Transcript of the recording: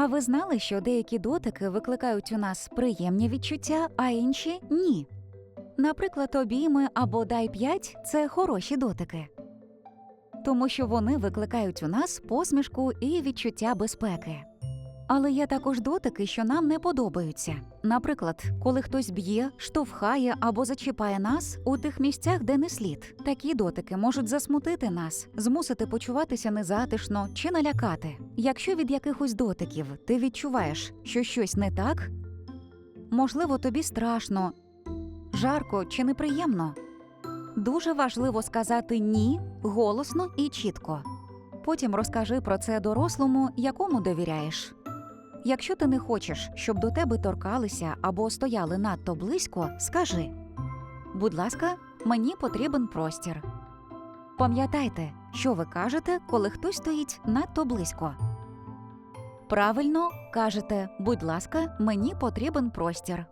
А ви знали, що деякі дотики викликають у нас приємні відчуття, а інші ні? Наприклад, обійми або дай п'ять це хороші дотики. Тому що вони викликають у нас посмішку і відчуття безпеки. Але є також дотики, що нам не подобаються. Наприклад, коли хтось б'є, штовхає або зачіпає нас у тих місцях, де не слід. Такі дотики можуть засмутити нас, змусити почуватися незатишно чи налякати. Якщо від якихось дотиків ти відчуваєш, що щось не так, можливо, тобі страшно, жарко чи неприємно. Дуже важливо сказати ні голосно і чітко. Потім розкажи про це дорослому, якому довіряєш. Якщо ти не хочеш, щоб до тебе торкалися або стояли надто близько, скажи: Будь ласка, мені потрібен простір. Пам'ятайте, що ви кажете, коли хтось стоїть надто близько. Правильно кажете, будь ласка, мені потрібен простір.